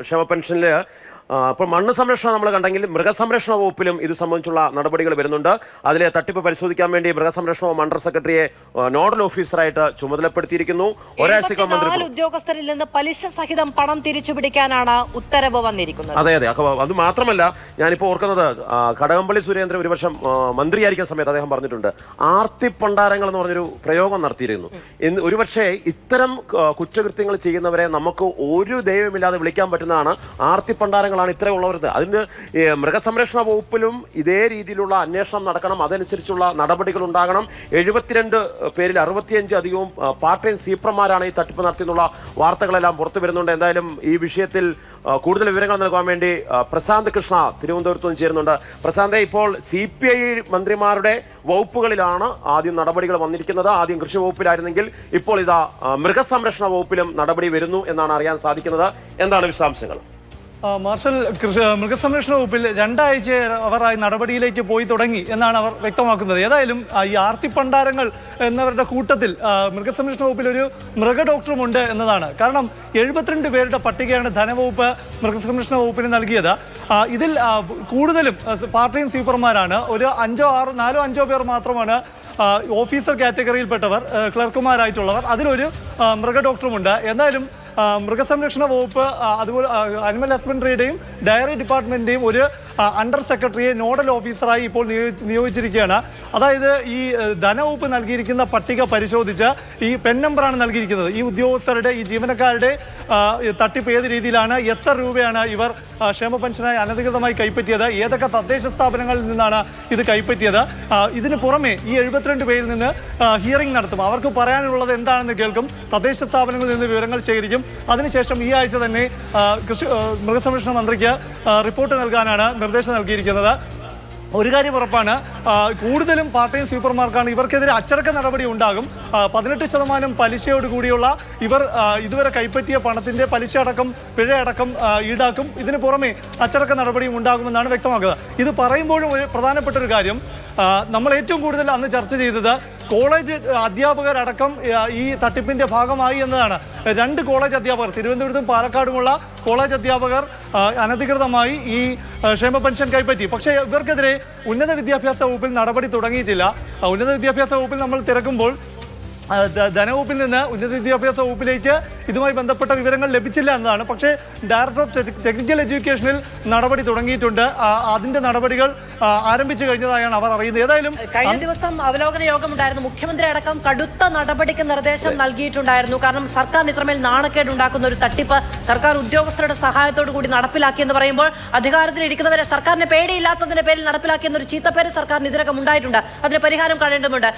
ക്ഷേമ പെൻഷനിൽ ഇപ്പോൾ മണ്ണ് സംരക്ഷണം നമ്മൾ കണ്ടെങ്കിൽ മൃഗസംരക്ഷണ വകുപ്പിലും ഇത് സംബന്ധിച്ചുള്ള നടപടികൾ വരുന്നുണ്ട്. അതിലെ തട്ടിപ്പ് പരിശോധിക്കാൻ വേണ്ടി മൃഗസംരക്ഷണ വകുപ്പ് അണ്ടർ സെക്രട്ടറിയെ നോഡൽ ഓഫീസറായിട്ട് ചുമതലപ്പെടുത്തിയിരിക്കുന്നു. ഒരാഴ്ചക്കകം മന്ത്രി എഴുപത്തിനാല് ഉദ്യോഗസ്ഥരിൽ നിന്ന് പലിശ സഹിതം പണം തിരിച്ചുപിടിക്കാനാണ് ഉത്തരവ് വന്നിരിക്കുന്നത്. അതെ അതെ. അത് മാത്രമല്ല ഞാനിപ്പോൾ ഓർക്കുന്നത് കടകംപള്ളി സുരേന്ദ്രൻ ഒരു വർഷം മന്ത്രിയായിരിക്കുന്ന സമയത്ത് അദ്ദേഹം പറഞ്ഞിട്ടുണ്ട് ആർത്തി പണ്ടാരങ്ങൾ എന്ന് പറഞ്ഞൊരു പ്രയോഗം നടത്തിയിരുന്നു. എന്ന് ഒരുപക്ഷെ ഇത്തരം കുറ്റകൃത്യങ്ങൾ ചെയ്യുന്നവരെ നമുക്ക് ഒരു ദൈവമില്ലാതെ വിളിക്കാൻ പറ്റുന്നതാണ് ആർത്തി പണ്ടാരങ്ങളാണ് ഇത്രയുള്ളവർക്ക് അതിന് ഈ മൃഗസംരക്ഷണ വകുപ്പിലും ഇതേ രീതിയിലുള്ള അന്വേഷണം നടക്കണം. അതനുസരിച്ചുള്ള നടപടികൾ ഉണ്ടാകണം. എഴുപത്തിരണ്ട് പേരിൽ അറുപത്തിയഞ്ച് അധികവും പാർട്ട് ടൈം സീപ്രമാരാണ് ഈ തട്ടിപ്പ് നടത്തിയെന്നുള്ള വാർത്തകളെല്ലാം പുറത്തു വരുന്നുണ്ട്. എന്തായാലും ഈ വിഷയത്തിൽ കൂടുതൽ വിവരങ്ങൾ നൽകാൻ വേണ്ടി പ്രശാന്ത് കൃഷ്ണ തിരുവനന്തപുരത്ത് നിന്ന് ചേരുന്നുണ്ട്. പ്രശാന്തെ ഇപ്പോൾ സി പി ഐ മന്ത്രിമാരുടെ വകുപ്പുകളിലാണ് ആദ്യം നടപടികൾ വന്നിരിക്കുന്നത്. ആദ്യം കൃഷി വകുപ്പിലായിരുന്നെങ്കിൽ ഇപ്പോൾ ഇതാ മൃഗസംരക്ഷണ വകുപ്പിലും നടപടി വരുന്നു എന്നാണ് അറിയാൻ സാധിക്കുന്നത്. എന്താണ് വിശദാംശങ്ങൾ? മാർഷൽ കൃഷി മൃഗസംരക്ഷണ വകുപ്പിൽ രണ്ടാഴ്ച അവർ ആ നടപടിയിലേക്ക് പോയി തുടങ്ങി എന്നാണ് അവർ വ്യക്തമാക്കുന്നത്. ഏതായാലും ഈ ആർത്തിപ്പണ്ടാരങ്ങൾ എന്നവരുടെ കൂട്ടത്തിൽ മൃഗസംരക്ഷണ വകുപ്പിൽ ഒരു മൃഗ ഡോക്ടറുമുണ്ട് എന്നതാണ്. കാരണം എഴുപത്തിരണ്ട് പേരുടെ പട്ടികയാണ് ധനവകുപ്പ് മൃഗസംരക്ഷണ വകുപ്പിന് നൽകിയത്. ഇതിൽ കൂടുതലും പാർട്ടിയും സീപ്പർമാരാണ് ഒരു അഞ്ചോ ആറോ നാലോ അഞ്ചോ പേർ മാത്രമാണ് ഓഫീസർ കാറ്റഗറിയിൽപ്പെട്ടവർ ക്ലർക്കുമാരായിട്ടുള്ളവർ. അതിലൊരു മൃഗ ഡോക്ടറുമുണ്ട്. എന്തായാലും മൃഗസംരക്ഷണ വകുപ്പ് അതുപോലെ അനിമൽ ഹസ്ബൻഡറിയുടെയും ഡയറി ഡിപ്പാർട്ട്മെന്റിന്റെയും ഒരു അണ്ടർ സെക്രട്ടറിയെ നോഡൽ ഓഫീസറായി ഇപ്പോൾ നിയോഗിച്ചിരിക്കുകയാണ്. അതായത് ഈ ധനവകുപ്പ് നൽകിയിരിക്കുന്ന പട്ടിക പരിശോധിച്ച് ഈ പെൻ നമ്പറാണ് നൽകിയിരിക്കുന്നത്. ഈ ഉദ്യോഗസ്ഥരുടെ ഈ ജീവനക്കാരുടെ തട്ടിപ്പ് ഏത് രീതിയിലാണ് എത്ര രൂപയാണ് ഇവർ ക്ഷേമ പെൻഷനായി അനധികൃതമായി കൈപ്പറ്റിയത് ഏതൊക്കെ തദ്ദേശ സ്ഥാപനങ്ങളിൽ നിന്നാണ് ഇത് കൈപ്പറ്റിയത് ഇതിന് പുറമെ ഈ എഴുപത്തിരണ്ട് പേരിൽ നിന്ന് ഹിയറിംഗ് നടത്തും. അവർക്ക് പറയാനുള്ളത് എന്താണെന്ന് കേൾക്കും തദ്ദേശ സ്ഥാപനങ്ങളിൽ നിന്ന് വിവരങ്ങൾ ശേഖരിക്കും. അതിനുശേഷം ഈ ആഴ്ച തന്നെ കൃഷി മൃഗസംരക്ഷണ മന്ത്രിക്ക് റിപ്പോർട്ട് നൽകാനാണ് നിർദ്ദേശം നൽകിയിരിക്കുന്നത്. ഒരു കാര്യം ഉറപ്പാണ് കൂടുതലും പാർട്ട് ടൈം സൂപ്പർമാർക്കാണ് ഇവർക്കെതിരെ അച്ചടക്ക നടപടി ഉണ്ടാകും. പതിനെട്ട് ശതമാനം പലിശയോട് കൂടിയുള്ള ഇവർ ഇതുവരെ കൈപ്പറ്റിയ പണത്തിന്റെ പലിശ അടക്കം പിഴയടക്കം ഈടാക്കും. ഇതിന് പുറമെ അച്ചടക്ക നടപടിയും ഉണ്ടാകുമെന്നാണ് വ്യക്തമാക്കുന്നത്. ഇത് പറയുമ്പോഴും പ്രധാനപ്പെട്ട ഒരു കാര്യം. നമ്മൾ ഏറ്റവും കൂടുതൽ അന്ന് ചർച്ച ചെയ്തത് കോളേജ് അധ്യാപകരടക്കം ഈ തട്ടിപ്പിന്റെ ഭാഗമായി എന്നതാണ്. രണ്ട് കോളേജ് അധ്യാപകർ തിരുവനന്തപുരത്തും പാലക്കാടുമുള്ള കോളേജ് അധ്യാപകർ അനധികൃതമായി ഈ ക്ഷേമ പെൻഷൻ കൈപ്പറ്റി. പക്ഷേ ഇവർക്കെതിരെ ഉന്നത വിദ്യാഭ്യാസ വകുപ്പിൽ നടപടി തുടങ്ങിയിട്ടില്ല. ഉന്നത വിദ്യാഭ്യാസ വകുപ്പിൽ നമ്മൾ തിരക്കുമ്പോൾ ധനവകുപ്പിൽ നിന്ന് ഉന്നത വിദ്യാഭ്യാസ വകുപ്പിലേക്ക് ഇതുമായി ബന്ധപ്പെട്ട വിവരങ്ങൾ ലഭിച്ചില്ല എന്നതാണ് പക്ഷേ ഡയറക്ടർ ഓഫ് ടെക്നിക്കൽ എഡ്യൂക്കേഷനിൽ നടപടി തുടങ്ങിയിട്ടുണ്ട്. അതിന്റെ നടപടികൾ ആരംഭിച്ചു കഴിഞ്ഞതായാണ് അവർ അറിയുന്നത്. ഏതായാലും കഴിഞ്ഞ ദിവസം അവലോകന യോഗമുണ്ടായിരുന്നു മുഖ്യമന്ത്രി അടക്കം കടുത്ത നടപടിക്ക് നിർദ്ദേശം നൽകിയിട്ടുണ്ടായിരുന്നു. കാരണം സർക്കാർ ഇത്രമേൽ നാണക്കേട് ഉണ്ടാക്കുന്ന ഒരു തട്ടിപ്പ് സർക്കാർ ഉദ്യോഗസ്ഥരുടെ സഹായത്തോടു കൂടി നടപ്പിലാക്കി എന്ന് പറയുമ്പോൾ അധികാരത്തിൽ ഇരിക്കുന്നവരെ സർക്കാരിന് പേടിയില്ലാത്തതിന്റെ പേരിൽ നടപ്പിലാക്കിയെന്ന ഒരു ചീത്തപ്പേര് സർക്കാരിന് ഇതിനകം ഉണ്ടായിട്ടുണ്ട്. അതിന് പരിഹാരം കാണേണ്ടതുണ്ട്.